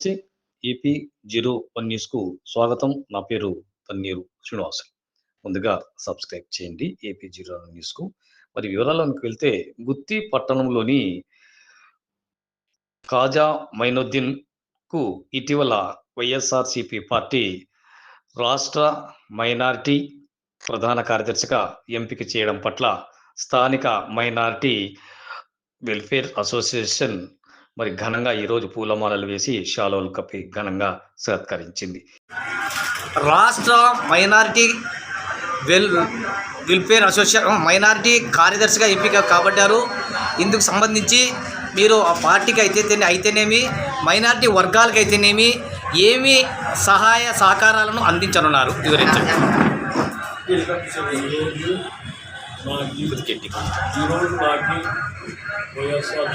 నమస్తే AP zero one న్యూస్కు స్వాగతం. నా పేరు తన్నీరు శ్రీనివాస్ ముందుగా సబ్స్క్రైబ్ చేయండి ఏపీ జీరో వన్ న్యూస్కు. మరి వివరాలకు వెళ్తే గుత్తి పట్టణంలోని ఖాజా మైనుద్దీన్కు ఇటీవల వైఎస్ఆర్సిపి పార్టీ రాష్ట్ర మైనారిటీ ప్రధాన కార్యదర్శిగా ఎంపిక చేయడం పట్ల స్థానిక మైనారిటీ వెల్ఫేర్ అసోసియేషన్ మరి ఘనంగా ఈరోజు పూలమాలలు వేసి షాలోలు కప్పి ఘనంగా సత్కరించింది. రాష్ట్ర minority well welfare association minority కార్యదర్శిగా ఎంపిక కాబట్టారు. ఇందుకు సంబంధించి మీరు ఆ పార్టీకి అయితే అయితేనేమి మైనారిటీ వర్గాలకు అయితేనేమి ఏమి సహాయ సహకారాలను అందించనున్నారు? వివరించండి. ఈరోజు మాకి వైఎస్ఆర్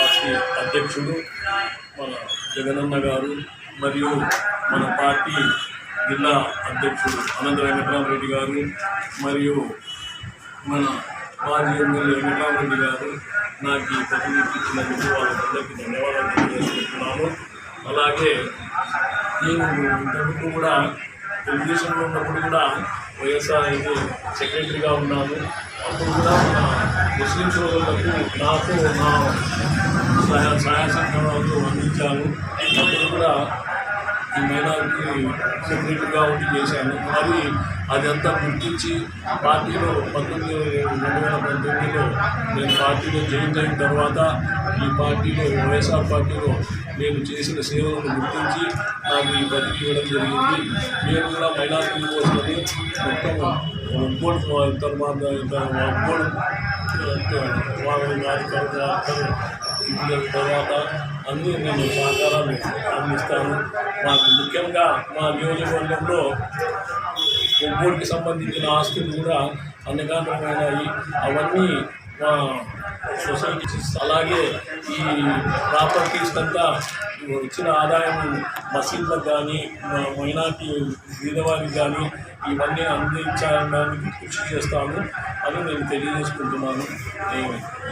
పార్టీ అధ్యక్షుడు మన జగనన్న గారు మరియు మన పార్టీ జిల్లా అధ్యక్షుడు అనంత వెంకటరామరెడ్డి గారు మరియు మన మాజీ ఎమ్మెల్యే వెంకటరామరెడ్డి గారు నాకు ఈ ప్రతినిధి ఇచ్చినందుకు వాళ్ళందరికీ ధన్యవాదాలు తెలియజేసుకుంటున్నాను. అలాగే నేను ఇంతకు కూడా తెలుగుదేశంలో ఉన్నప్పుడు కూడా వైఎస్ఆర్ సెక్రటరీగా ఉన్నాను అప్పుడు కూడా మన ముస్లిం సోదరులకు నాకు నా సహాయ సహాయ సంఘాలకు అందించాను అప్పుడు కూడా ఈ మైనారిటీ సెక్రటరీగా ఉండి చేశాను. మరి అదంతా గుర్తించి పార్టీలో పంతొమ్మిది రెండు వేల పంతొమ్మిదిలో నేను పార్టీలో జాయిన్ అయిన తర్వాత ఈ పార్టీలో వైఎస్ఆర్ పార్టీలో నేను చేసిన సేవలను గుర్తించి నాకు ఈ బదిలీ ఇవ్వడం జరిగింది. నేను కూడా మైనార్టీ కోసమని మొత్తం ఒక్కోటి తర్వాత ఒక్కోటి తర్వాత అన్నీ నేను సహకారాలు అందిస్తాను. మాకు ముఖ్యంగా మా నియోజకవర్గంలో ఒక్కోటికి సంబంధించిన ఆస్తులు కూడా అన్నగానమైనాయి అవన్నీ సొసైటీస్ అలాగే ఈ ప్రాపర్టీస్ అంతా వచ్చిన ఆదాయం మసీద్లకు కానీ మైనార్టీ బీదవారికి కానీ ఇవన్నీ అందించడానికి కృషి చేస్తాను అని నేను తెలియజేసుకుంటున్నాను.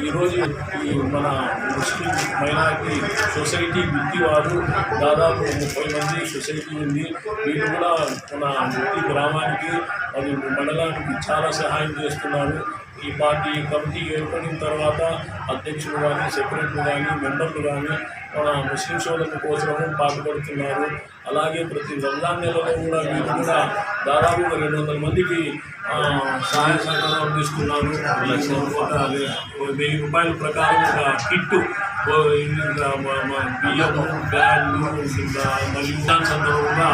ఈరోజు ఈ మన ముస్లిం మైనార్టీ సొసైటీ గుత్తి వారు దాదాపు ముప్పై మంది సొసైటీ ఉంది. వీళ్ళు కూడా మన గుత్తి గ్రామానికి మరియు మండలానికి చాలా సహాయం చేస్తున్నారు. ఈ పార్టీ కమిటీ ఏర్పడిన తర్వాత అధ్యక్షులు కానీ సెక్రటరీ కానీ మెంబర్లు కానీ మన ముస్లిం సోదరుల కోసము పాటుపడుతున్నారు. అలాగే ప్రతి రంజాన్ నెలలో కూడా వీళ్ళు కూడా దాదాపు రెండు వందల మందికి సహాయ సహకారాలు తీసుకున్నాను వెయ్యి రూపాయల ప్రకారం ఒక కిట్టు బియ్యము బ్యాగ్లు మరియు సందర్భంగా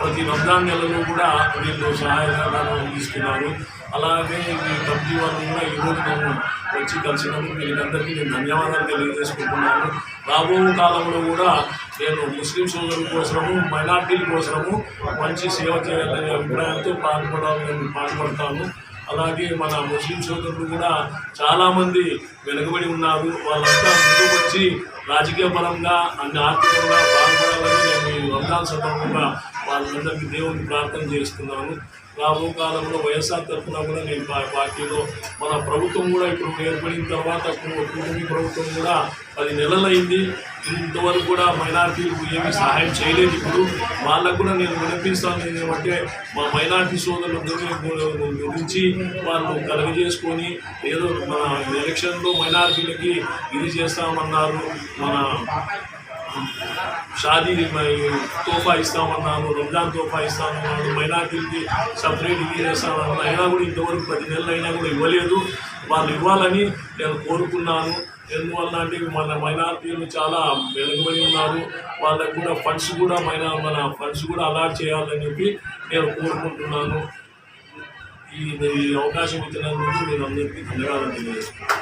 ప్రతి రంజాన్ నెలలో కూడా వీళ్ళు సహాయ సహకారం అందిస్తున్నారు అలాగే ఈ కమిటీ వాళ్ళు కూడా ఈరోజు నేను వచ్చి కలిసినందుకు వీళ్ళందరికీ నేను ధన్యవాదాలు తెలియజేసుకుంటున్నాను. రాబో కాలంలో కూడా నేను ముస్లిం సోదరుల కోసము మైనార్టీల కోసము మంచి సేవ చేయాలనే అభిప్రాయంతో పాల్పడాలని పాల్పడతాను. అలాగే మన ముస్లిం సోదరులు కూడా చాలామంది వెనుకబడి ఉన్నారు. వాళ్ళంతా ముందుకు వచ్చి రాజకీయ పరంగా అన్ని ఆర్థికంగా బాగుపడాలని నేను ఈ రంజాన్ సందర్భంగా వాళ్ళందరికీ దేవుని ప్రార్థన చేస్తున్నాను. రాబో కాలంలో వైఎస్ఆర్ తరఫున కూడా నేను పా- పార్టీలో మన ప్రభుత్వం కూడా ఇప్పుడు ఏర్పడిన తర్వాత కుటుంబీ ప్రభుత్వం కూడా పది నెలలైంది. ఇంతవరకు కూడా మైనార్టీలకు ఏమీ సహాయం చేయలేదు. ఇప్పుడు వాళ్ళకు కూడా నేను వినిపిస్తాను. ఏంటంటే మా మైనార్టీ సోదరులందరూ గురించి వాళ్ళు కలుగజేసుకొని ఏదో మన ఎలక్షన్లో మైనార్టీలకి ఇది చేస్తామన్నారు. మన షాదీ తోఫా ఇస్తామన్నాను రంజాన్ తోఫా ఇస్తామన్నాను మైనార్టీలకి సపరేట్ ఇది చేస్తామన్నాను అయినా కూడా ఇంతవరకు పది నెలలు అయినా కూడా ఇవ్వలేదు. వాళ్ళు ఇవ్వాలని నేను కోరుకున్నాను. ఎందువల్ల అంటే మన మైనార్టీలు చాలా వెనుకబడి ఉన్నారు. వాళ్ళకు కూడా ఫండ్స్ కూడా మన మన ఫండ్స్ కూడా అలాట్ చేయాలని చెప్పి నేను కోరుకుంటున్నాను. ఈ ఈ అవకాశం ఇచ్చినందుకు నేను అందరికీ ధన్యవాదాలు తెలియజేస్తున్నాను.